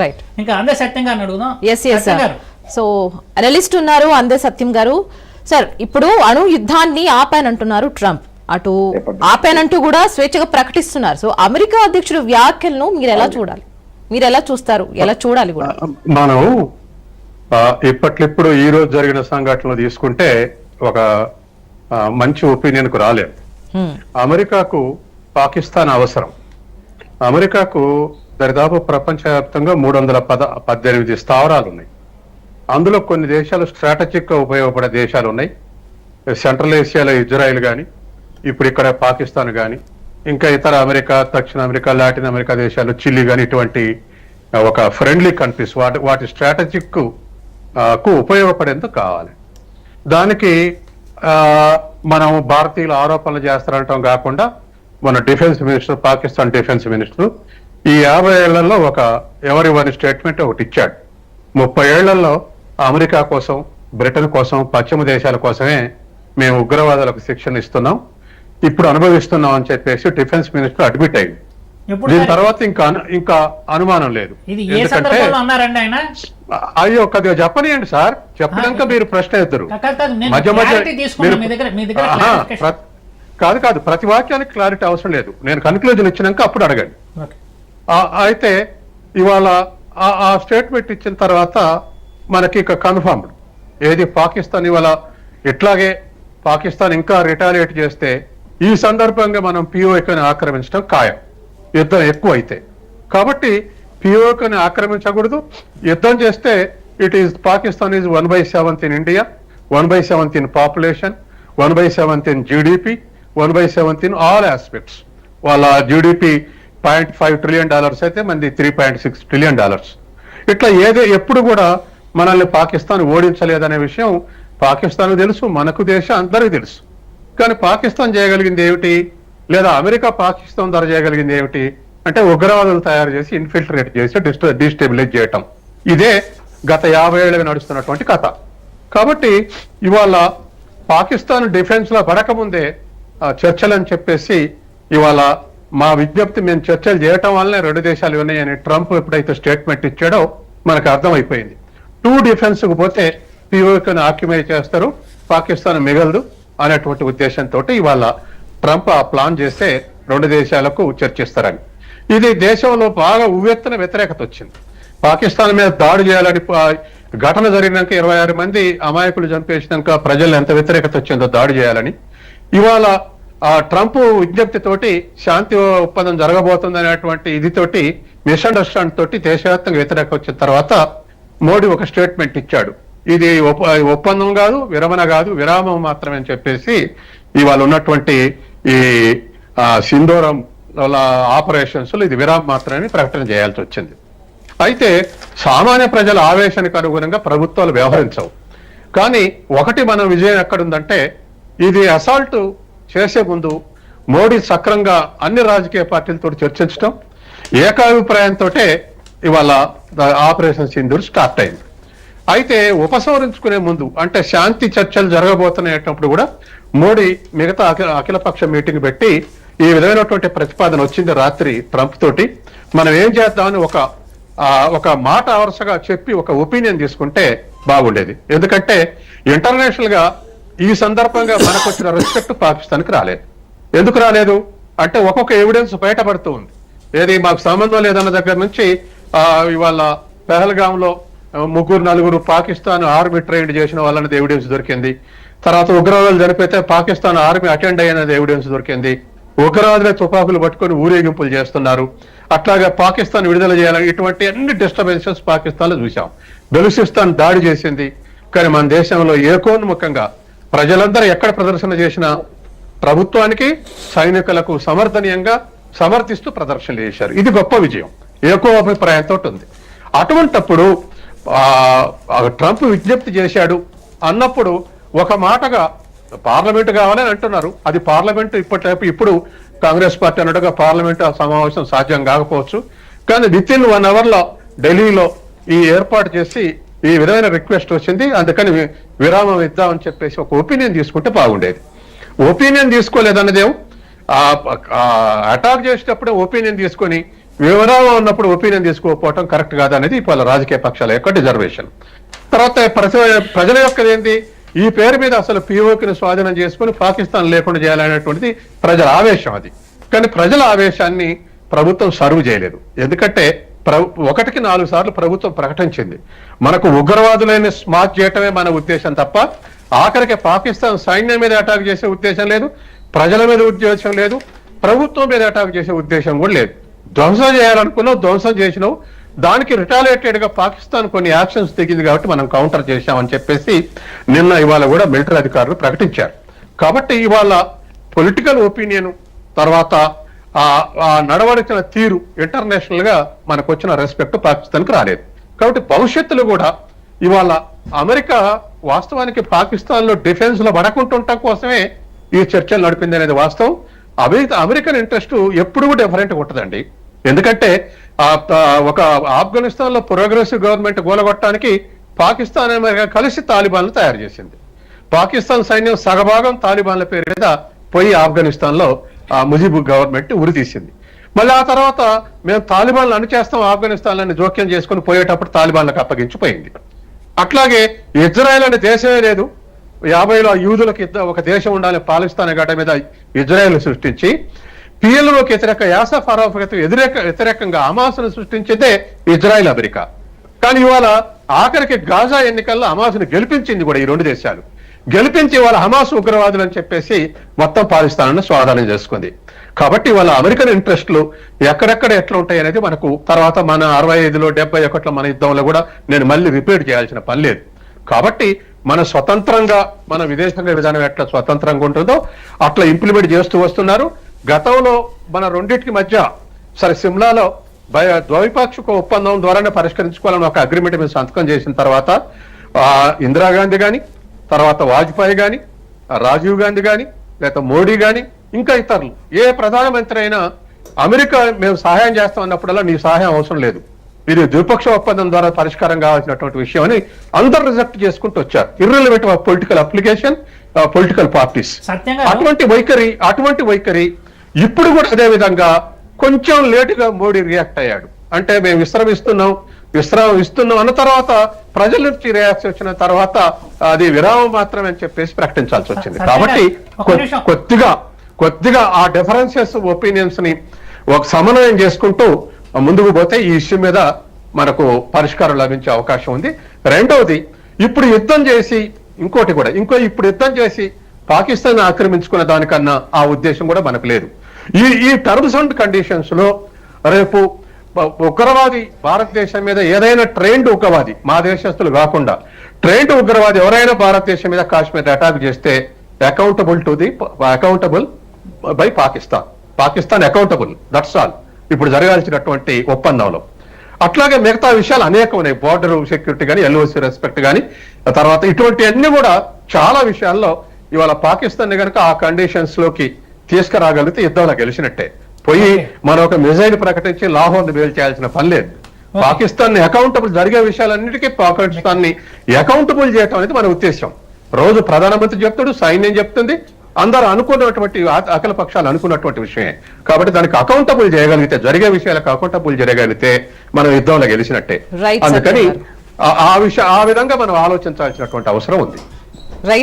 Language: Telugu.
రైట్ ఇంకా అందే సత్యం గారిని అడుగుదాం. S S sir so analyst ఉన్నారు అందే సత్యం గారు. సార్ ఇప్పుడు అణు యుద్ధాన్ని ఆపానంటున్నారు ట్రంప్. అటు ఆపానంటూ కూడా స్వేచ్ఛగా ప్రకటిస్తున్నారు. సో అమెరికా అధ్యక్షుడు వ్యాఖ్యలను మీరు ఎలా చూడాలి? మీరు ఎలా చూస్తారు? ఎలా చూడాలి కూడా? మనం ఇప్పట్లిప్పుడు ఈ రోజు జరిగిన సంఘటనలు తీసుకుంటే ఒక మంచి ఒపీనియన్కు రాలేదు హ్మ్. అమెరికాకు పాకిస్తాన్ అవసరం. అమెరికాకు దరిదాపు ప్రపంచవ్యాప్తంగా మూడు వందల పద పద్దెనిమిది స్థావరాలు ఉన్నాయి అందులో కొన్ని దేశాలు స్ట్రాటజిక్గా ఉపయోగపడే దేశాలు ఉన్నాయి సెంట్రల్ ఏషియాలో ఇజ్రాయెల్ కానీ ఇప్పుడు ఇక్కడ పాకిస్తాన్ కానీ ఇంకా ఇతర అమెరికా దక్షిణ అమెరికా లాటిన్ అమెరికా దేశాలు చిల్లీ కానీ ఇటువంటి ఒక ఫ్రెండ్లీ కంట్రీస్ వాటి వాటి స్ట్రాటజిక్కు ఉపయోగపడేందుకు కావాలి. దానికి మనం భారతీయులు ఆరోపణలు చేస్తారంటాం కాకుండా మన defence minister Pakistan defence minister ఈ యాభై ఏళ్ళలో ఒక ఎవరి వారి స్టేట్మెంట్ ఒకటి ఇచ్చాడు. ముప్పై ఏళ్ళలో అమెరికా కోసం బ్రిటన్ కోసం పశ్చిమ దేశాల కోసమే మేము ఉగ్రవాదులకు శిక్షణ ఇస్తున్నాం. ఇప్పుడు అనుభవిస్తున్నాం అని చెప్పేసి డిఫెన్స్ మినిస్టర్ అడ్మిట్ అయింది దీని? తర్వాత ఇంకా ఇంకా అనుమానం లేదు. ఆయన? అయ్యో కొద్దిగా చెప్పనియండి సార్. చెప్పడాక మీరు ప్రశ్న నేను మధ్య మధ్య కాదు కాదు ప్రతి వాక్యానికి క్లారిటీ అవసరం లేదు. నేను కన్క్లూజన్ ఇచ్చినాక అప్పుడు అడగండి. అయితే ఇవాళ ఆ- స్టేట్మెంట్ ఇచ్చిన తర్వాత మనకి ఇక కన్ఫర్మ్డ్ ఏది పాకిస్తాన్ ఇవాళ ఇట్లాగే పాకిస్తాన్ ఇంకా రిటాలియేట్ చేస్తే ఈ సందర్భంగా మనం పిఓకేని ఆక్రమించడం ఖాయం. యుద్ధం ఎక్కువ అయితే కాబట్టి పిఓకేని ఆక్రమించకూడదు. యుద్ధం చేస్తే it is Pakistan is one by seventh in India one by seventh in population one by seventh in GDP one by seventh in all aspects. వాళ్ళ GDP point five trillion dollars అయితే మనది three point six trillion dollars. ఇట్లా ఏదే ఎప్పుడు కూడా మనల్ని పాకిస్తాన్ ఓడించలేదనే విషయం పాకిస్తాన్ తెలుసు మనకు దేశం అందరికీ తెలుసు. కానీ పాకిస్తాన్ చేయగలిగింది ఏమిటి? లేదా అమెరికా పాకిస్తాన్ ద్వారా చేయగలిగింది ఏమిటి? అంటే ఉగ్రవాదులు తయారు చేసి ఇన్ఫిల్ట్రేట్ చేసి డిస్ట డిస్టెబిలైజ్ చేయటం. ఇదే గత యాభై ఏళ్ళుగా నడుస్తున్నటువంటి కథ. కాబట్టి ఇవాళ పాకిస్తాన్ డిఫెన్స్లో పడకముందే ఆ, చర్చలు అని చెప్పేసి ఇవాళ మా విజ్ఞప్తి మేము చర్చలు చేయటం వల్లనే రెండు దేశాలు ఉన్నాయని ట్రంప్ ఎప్పుడైతే స్టేట్మెంట్ ఇచ్చాడో మనకు అర్థమైపోయింది. టూ డిఫెన్స్కు పోతే పిఓకను ఆక్యుమై చేస్తారు పాకిస్తాన్ మిగలదు అనేటువంటి ఉద్దేశంతో ఇవాళ ట్రంప్ ఆ ప్లాన్ చేస్తే రెండు దేశాలకు చర్చిస్తారని. ఇది దేశంలో బాగా ఉవ్వెత్తున వ్యతిరేకత వచ్చింది. పాకిస్తాన్ మీద దాడి చేయాలని ఘటన జరిగినాక ఇరవై ఆరు మంది అమాయకులు చంపేసినాక ప్రజలు ఎంత వ్యతిరేకత వచ్చిందో దాడి చేయాలని. ఇవాళ ట్రంప్ విజ్ఞప్తితోటి శాంతి ఒప్పందం జరగబోతుంది అనేటువంటి ఇదితోటి మిస్అండర్స్టాండ్ తోటి దేశవ్యాప్తంగా వ్యతిరేక వచ్చిన తర్వాత మోడీ ఒక స్టేట్మెంట్ ఇచ్చాడు. ఇది ఒప్ప- ఒప్పందం కాదు విరమణ కాదు విరామం మాత్రమే అని చెప్పేసి ఇవాళ ఉన్నటువంటి ఈ సింధూరం ఆపరేషన్స్లో ఇది విరామం మాత్రమే ప్రకటన చేయాల్సి వచ్చింది. అయితే సామాన్య ప్రజల ఆవేశానికి అనుగుణంగా ప్రభుత్వాలు వ్యవహరించవు. కానీ ఒకటి మన విజయం ఎక్కడుందంటే ఇది అసాల్ట్ చేసే ముందు మోడీ సక్రంగా అన్ని రాజకీయ పార్టీలతో చర్చించడం ఏకాభిప్రాయంతో ఇవాళ ఆపరేషన్ సింధూర్ స్టార్ట్ అయింది. అయితే ఉపసంహరించుకునే ముందు అంటే శాంతి చర్చలు జరగబోతున్నప్పుడు కూడా మోడీ మిగతా అఖిల అఖిలపక్ష మీటింగ్ పెట్టి ఈ విధమైనటువంటి ప్రతిపాదన వచ్చింది రాత్రి ట్రంప్ తోటి. మనం ఏం చేద్దామని ఒక ఒక మాట వరుసగా చెప్పి ఒక ఒపీనియన్ తీసుకుంటే బాగుండేది. ఎందుకంటే ఇంటర్నేషనల్గా ఈ సందర్భంగా మనకు వచ్చిన రెస్పెక్ట్ పాకిస్తాన్కి రాలేదు. ఎందుకు రాలేదు? అంటే ఒక్కొక్క ఎవిడెన్స్ బయటపడుతూ ఉంది. ఏది మాకు సంబంధం లేదన్న దగ్గర నుంచి ఆ, ఇవాళ పెహల్గామ్లో ముగ్గురు నలుగురు పాకిస్తాన్ ఆర్మీ ట్రైన్ చేసిన వాళ్ళనేది ఎవిడెన్స్ దొరికింది. తర్వాత ఉగ్రవాదులు చనిపోతే పాకిస్తాన్ ఆర్మీ అటెండ్ అయినది ఎవిడెన్స్ దొరికింది. ఉగ్రవాదులే తుపాకులు పట్టుకొని ఊరేగింపులు చేస్తున్నారు. అట్లాగే పాకిస్తాన్ విడుదల చేయాలని ఇటువంటి అన్ని డిస్టర్బెన్సెస్ పాకిస్తాన్లో చూసాం బెలుసిస్తాన్ దాడి చేసింది. కానీ మన దేశంలో ఏకోన్ముఖంగా ప్రజలందరూ ఎక్కడ ప్రదర్శన చేసినా ప్రభుత్వానికి సైనికులకు సమర్థనీయంగా సమర్థిస్తూ ప్రదర్శనలు చేశారు. ఇది గొప్ప విజయం. ఏకో అభిప్రాయంతో ఉంది. అటువంటప్పుడు ఆ, ట్రంప్ విజ్ఞప్తి చేశాడు అన్నప్పుడు ఒక మాటగా పార్లమెంట్ కావాలని అంటున్నారు. అది పార్లమెంట్ ఇప్పటి ఇప్పుడు కాంగ్రెస్ పార్టీ అన్నట్టుగా పార్లమెంట్ సమావేశం సాధ్యం కాకపోవచ్చు. కానీ విత్ ఇన్ వన్ అవర్లో ఢిల్లీలో ఈ ఏర్పాటు చేసి ఈ విధమైన రిక్వెస్ట్ వచ్చింది. అందుకని విరామం ఇద్దామని చెప్పేసి ఒక ఒపీనియన్ తీసుకుంటే బాగుండేది. ఒపీనియన్ తీసుకోలేదన్నదేం అటాక్ చేసేటప్పుడే ఒపీనియన్ తీసుకొని వివరాలు ఉన్నప్పుడు ఒపీనియన్ తీసుకోకపోవటం కరెక్ట్ కాదు అనేది వాళ్ళ రాజకీయ పక్షాల యొక్క రిజర్వేషన్ తర్వాత ప్రజల యొక్క ఏంటి ఈ పేరు మీద అసలు పిఓకిని స్వాధీనం చేసుకుని పాకిస్తాన్ లేకుండా చేయాలనేటువంటిది ప్రజల ఆవేశం అది. కానీ ప్రజల ఆవేశాన్ని ప్రభుత్వం సర్వ్ చేయలేదు. ఎందుకంటే ఒకటికి నాలుగు సార్లు ప్రభుత్వం ప్రకటించింది. మనకు ఉగ్రవాదులైన స్మార్ట్ చేయటమే మన ఉద్దేశం తప్ప ఆఖరికి పాకిస్తాన్ సైన్యం మీద అటాక్ చేసే ఉద్దేశం లేదు ప్రజల మీద ఉద్దేశం లేదు ప్రభుత్వం మీద అటాక్ చేసే ఉద్దేశం కూడా లేదు. ధ్వంసం చేయాలనుకున్నావు ధ్వంసం చేసినావు. దానికి రిటాలియేటెడ్గా పాకిస్తాన్ కొన్ని యాక్షన్స్ దిగింది కాబట్టి మనం కౌంటర్ చేశామని చెప్పేసి నిన్న ఇవాళ కూడా మిలిటరీ అధికారులు ప్రకటించారు. కాబట్టి ఇవాళ పొలిటికల్ ఒపీనియన్ తర్వాత నడవడిచిన తీరు ఇంటర్నేషనల్గా మనకు వచ్చిన రెస్పెక్ట్ పాకిస్తాన్ రాలేదు. కాబట్టి భవిష్యత్తులో కూడా ఇవాళ అమెరికా వాస్తవానికి పాకిస్తాన్లో డిఫెన్స్లో పడకుంటుండటం కోసమే ఈ చర్చలు నడిపింది అనేది వాస్తవం. అమెరికా అమెరికన్ ఇంట్రెస్ట్ ఎప్పుడు కూడా డిఫరెంట్ ఉంటుందండి. ఎందుకంటే ఆ ఒక ఆఫ్ఘనిస్తాన్లో ప్రోగ్రెసివ్ గవర్నమెంట్ గోలగొట్టడానికి పాకిస్తాన్ అమెరికా కలిసి తాలిబాన్లు తయారు చేసింది. పాకిస్తాన్ సైన్యం సగభాగం తాలిబాన్ల పేరు మీద పోయి ఆఫ్ఘనిస్తాన్లో ముజిబు గవర్నమెంట్ ఉరి తీసింది. మళ్ళీ ఆ తర్వాత మేము తాలిబాన్లు అణిచేస్తాం ఆఫ్ఘనిస్తాన్ అని జోక్యం చేసుకుని పోయేటప్పుడు తాలిబాన్లకు అప్పగించిపోయింది. అట్లాగే ఇజ్రాయెల్ అనే దేశమే లేదు. యాభైలో యూదులకు ఇద్ద- ఒక దేశం ఉండాలి పాలిస్తాన్ గడ్డ మీద ఇజ్రాయెల్ సృష్టించి పిఎల్ఓకి వ్యతిరేక యాసఫ్ అరాఫ్కి వ్యతిరేక వ్యతిరేకంగా అమాసును సృష్టించిందే ఇజ్రాయెల్ అమెరికా. కానీ ఇవాళ ఆఖరికి గాజా ఎన్నికల్లో అమాసును గెలిపించింది కూడా ఈ రెండు దేశాలు. గెలిపించి వాళ్ళ హమాస్ ఉగ్రవాదులు అని చెప్పేసి మొత్తం పాకిస్తాన్ స్వాధీనం చేసుకుంది. కాబట్టి వాళ్ళ అమెరికన్ ఇంట్రెస్ట్లు ఎక్కడెక్కడ ఎట్లా ఉంటాయి అనేది మనకు తర్వాత మన అరవై ఐదులో డెబ్బై ఒకటిలో మన యుద్ధంలో కూడా నేను మళ్ళీ రిపీట్ చేయాల్సిన పని లేదు. కాబట్టి మన స్వతంత్రంగా మన విదేశాంగ విధానం ఎట్లా స్వతంత్రంగా ఉంటుందో అట్లా ఇంప్లిమెంట్ చేస్తూ వస్తున్నారు. గతంలో మన రెండింటికి మధ్య సరే సిమ్లాలో భయ ద్వైపాక్షిక ఒప్పందం ద్వారానే పరిష్కరించుకోవాలని ఒక అగ్రిమెంట్ మీద సంతకం చేసిన తర్వాత ఇందిరాగాంధీ కానీ తర్వాత వాజ్పేయి గాని ఆ, రాజీవ్ గాంధీ గాని లేదా మోడీ గాని ఇంకా ఇతరులు. ఏ ప్రధానమంత్రి అయినా అమెరికా మేము సహాయం చేస్తాం అన్నప్పుడల్లా నీ సహాయం అవసరం లేదు. ఇది ద్విపక్ష ఒప్పందం ద్వారా పరిష్కారం కావాల్సినటువంటి విషయం అని అందరు రిజెక్ట్ చేసుకుంటూ వచ్చారు. Irrelevant of political application political parties అటువంటి వైఖరి అటువంటి వైఖరి ఇప్పుడు కూడా అదే విధంగా కొంచెం లేటుగా మోడీ రియాక్ట్ అయ్యాడు. అంటే మేము విశ్రమిస్తున్నాం విశ్రామం ఇస్తున్నాం అన్న తర్వాత ప్రజల నుంచి రియాక్షన్ వచ్చిన తర్వాత అది విరామం మాత్రమే అని చెప్పేసి ప్రకటించాల్సి వచ్చింది. కాబట్టి. కొద్దిగా కొద్దిగా ఆ డిఫరెన్సెస్ ఒపీనియన్స్ని ఒక సమన్వయం చేసుకుంటూ ముందుకు పోతే ఈ ఇష్యూ మీద మనకు పరిష్కారం లభించే అవకాశం ఉంది. రెండవది ఇప్పుడు యుద్ధం చేసి ఇంకోటి కూడా ఇంకో ఇప్పుడు యుద్ధం చేసి పాకిస్తాన్ ఆక్రమించుకున్న దానికన్నా ఆ ఉద్దేశం కూడా మనకు లేదు. ఈ ఈ టర్మ్స్ అండ్ కండిషన్స్లో రేపు ఉగ్రవాది భారతదేశం మీద ఏదైనా ట్రైన్డ్ ఉగ్రవాది మా దేశస్తులు కాకుండా ట్రైన్డ్ ఉగ్రవాది ఎవరైనా భారతదేశం మీద కాశ్మీర్ అటాక్ చేస్తే accountable to the accountable by Pakistan Pakistan accountable that's all ఇప్పుడు జరగాల్సినటువంటి ఒప్పందంలో. అట్లాగే మిగతా విషయాలు అనేకం ఉన్నాయి. బోర్డర్ సెక్యూరిటీ కానీ ఎల్ఓసి రెస్పెక్ట్ కానీ తర్వాత ఇటువంటి అన్ని కూడా చాలా విషయాల్లో ఇవాళ పాకిస్తాన్ కనుక ఆ కండిషన్స్లోకి తీసుకురాగలిగితే యుద్ధంలో గెలిచినట్టే. పోయి మనం ఒక మిజైల్ ప్రకటించి లాహోర్ చేయాల్సిన పని లేదు. పాకిస్తాన్ని అకౌంటబుల్ జరిగే విషయాలన్నిటికీ పాకిస్తాన్ని అకౌంటబుల్ చేయటం అనేది మన ఉద్దేశం. రోజు ప్రధానమంత్రి చెప్తాడు సైన్యం చెప్తుంది అందరూ అనుకున్నటువంటి అఖిల పక్షాలు అనుకున్నటువంటి విషయమే. కాబట్టి దానికి అకౌంటబుల్ చేయగలిగితే జరిగే విషయాలకు అకౌంటబుల్ చేయగలిగితే మనం యుద్ధంలో గెలిచినట్టే. అందుకని ఆ విషయం ఆ విధంగా మనం ఆలోచించాల్సినటువంటి అవసరం ఉంది. రైట్